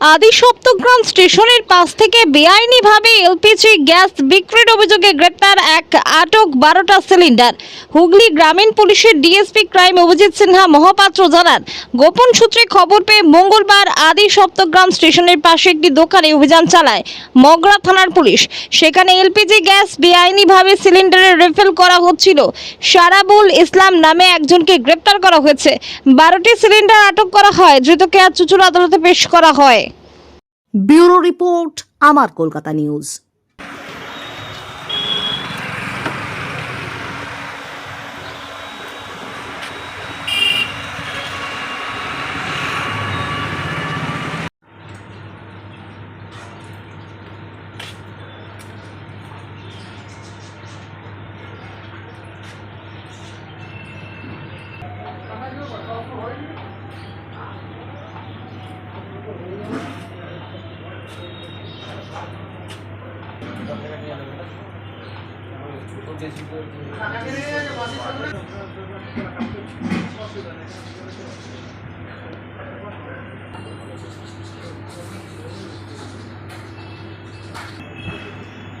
আদি সপ্তগ্রাম স্টেশনের পাশ থেকে বেআইনিভাবে এলপিজি গ্যাস বিক্রির অভিযোগে গ্রেপ্তার এক আটক বারোটা সিলিন্ডার। হুগলি গ্রামীণ পুলিশের ডিএসপি ক্রাইম অভিজিৎ সিনহা মহাপাত্র জানান, গোপন সূত্রে খবর পেয়ে মঙ্গলবার আদি সপ্তগ্রাম স্টেশনের পাশে একটি দোকানে অভিযান চালায় মগরা থানার পুলিশ। সেখানে এলপিজি গ্যাস বেআইনিভাবে সিলিন্ডারে রেফেল করা হচ্ছিল। সারাবুল ইসলাম নামে একজনকে গ্রেপ্তার করা হয়েছে। বারোটি সিলিন্ডার আটক করা হয়, ধৃতকে আজ চুচুর আদালতে পেশ করা হয়। ব্যুরো রিপোর্ট আমার কলকাতা নিউজ।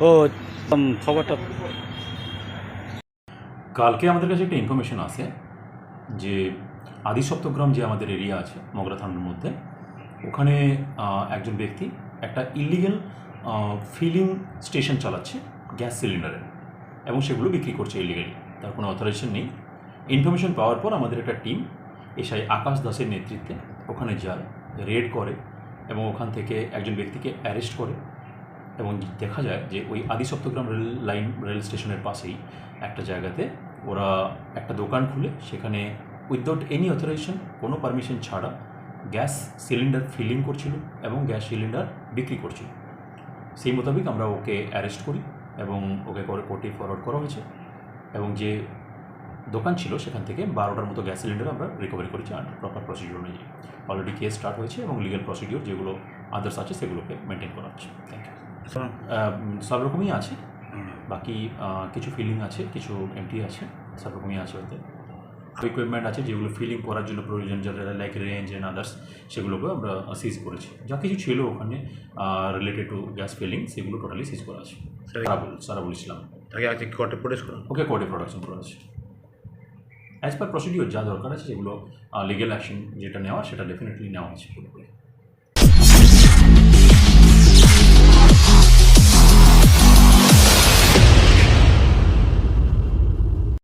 ও খবরটা। কালকে আমাদের কাছে একটা ইনফরমেশন আছে যে আদি সপ্তগ্রাম যে আমাদের এরিয়া আছে, মগরা থানার মধ্যে, ওখানে একজন ব্যক্তি একটা ইলিগেল ফিলিং স্টেশন চালাচ্ছে গ্যাস সিলিন্ডারের এবং সেগুলো বিক্রি করছে ইলিগালি তার কোনো অথরাইজেশন নেই। ইনফরমেশন পাওয়ার পর আমাদের একটা টিম এসআই আকাশ দাসের নেতৃত্বে ওখানে যায় রেড করে এবং ওখান থেকে একজন ব্যক্তিকে অ্যারেস্ট করে। এবং দেখা যায় যে ওই আদি সপ্তগ্রাম রেল লাইন রেল স্টেশনের পাশেই একটা জায়গাতে ওরা একটা দোকান খুলে, সেখানে উইদাউট এনি অথরাইজেশন কোনো পারমিশন ছাড়া গ্যাস সিলিন্ডার ফিলিং করছিল এবং গ্যাস সিলিন্ডার বিক্রি করছিল। সেই মোতাবেক আমরা ওকে অ্যারেস্ট করি এবং ওকে করে কোর্টে ফরওয়ার্ড করা হয়েছে এবং যে দোকান ছিল সেখান থেকে বারোটার মতো গ্যাস সিলিন্ডার আমরা রিকভারি করেছি আন্ডার প্রপার প্রসিডিউর অনুযায়ী। অলরেডি কেস স্টার্ট হয়েছে এবং লিগাল প্রসিডিউর যেগুলো আদার্স আছে সেগুলোকে মেনটেন করা হচ্ছে। থ্যাংক ইউ সব রকমই আছে। বাকি কিছু ফিলিং আছে কিছু এমটি আছে। সব রকমই আছে ওতে। ইকুইপমেন্ট আছে যেগুলো ফিলিং করার জন্য প্রয়োজন যেটা লাইক রেঞ্জ অ্যান্ড আদার্স সেগুলোকে আমরা সিজ করেছি। যা কিছু ছিল ওখানে রিলেটেড টু গ্যাস ফিলিং সেগুলো টোটালি সিজ করা আছে। সারা সারাবুল ইসলাম তাকে আজকে কোর্টে করা ওকে কোর্টে প্রোডাকশন করা আছে। অ্যাজ পার প্রসিডিওর যা দরকার আছে সেগুলো লিগেল অ্যাকশন যেটা নেওয়া সেটা ডেফিনেটলি নেওয়া আছে পুরোপুরি